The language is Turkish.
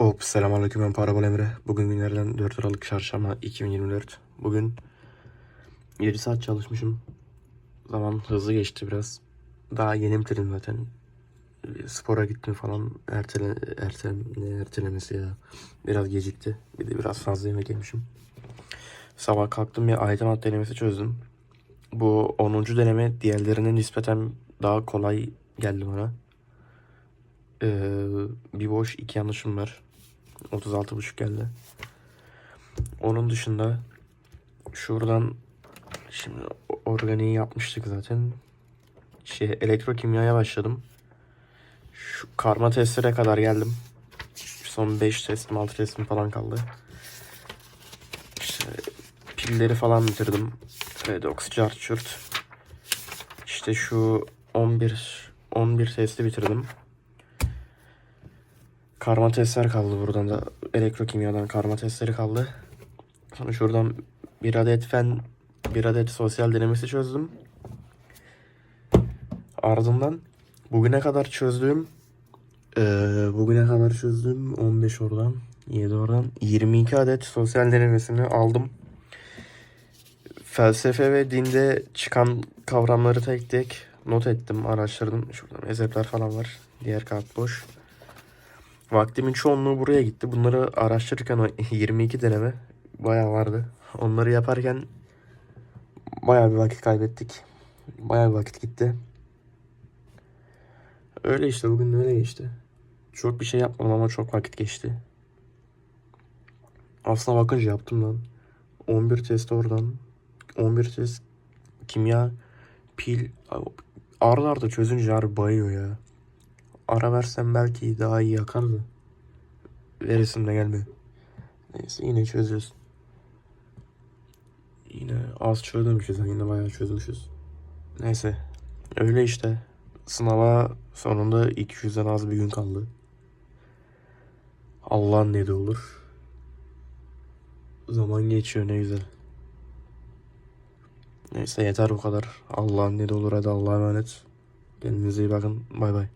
Hop selamünaleyküm ben Parabol Emre. Bugün günlerden 4 Aralık Çarşamba 2024. Bugün 7 saat çalışmışım. Zaman hızlı geçti biraz. Daha yeni bitirdim zaten. Spora gittim falan. Ertele, erte, ne ertelemesi ya. Biraz gecikti. Bir de biraz fazla yemek yemişim. Sabah kalktım bir aydınlat denemesi çözdüm. Bu 10. deneme diğerlerine nispeten daha kolay geldi bana. Ee, bir boş iki yanlışım var. 36.5 geldi. Onun dışında şuradan şimdi organiği yapmıştık zaten. Şey elektrokimyaya başladım. Şu karma testlere kadar geldim. Son 5 testim 6 testim falan kaldı. İşte pilleri falan bitirdim. Redox, Charchurt. İşte şu 11 11 testi bitirdim. Karma testler kaldı buradan da elektrokimyadan karma testleri kaldı. Sonra şuradan bir adet fen bir adet sosyal denemesi çözdüm. Ardından bugüne kadar çözdüğüm eee, bugüne kadar çözdüğüm 15 oradan 7 oradan 22 adet sosyal denemesini aldım. Felsefe ve dinde çıkan kavramları tek tek not ettim, araştırdım. Şurada mezhepler falan var. Diğer kağıt boş. Vaktimin çoğunluğu buraya gitti. Bunları araştırırken o 22 deneme bayağı vardı. Onları yaparken bayağı bir vakit kaybettik. Bayağı bir vakit gitti. Öyle işte bugün öyle geçti. Çok bir şey yapmadım ama çok vakit geçti. Aslına bakınca yaptım lan. 11 test oradan. 11 test kimya, pil. Arda arda çözünce harbi bayıyor ya. Ara versem belki daha iyi yakardı. Veresim de gelmiyor. Neyse yine çözüyoruz. Yine az çözmemişiz. Yine bayağı çözmüşüz. Neyse. Öyle işte. Sınava sonunda 200'den az bir gün kaldı. Allah'ın ne de olur. Zaman geçiyor ne güzel. Neyse yeter bu kadar. Allah'ın ne de olur hadi Allah'a emanet. Kendinize iyi bakın. Bay bay.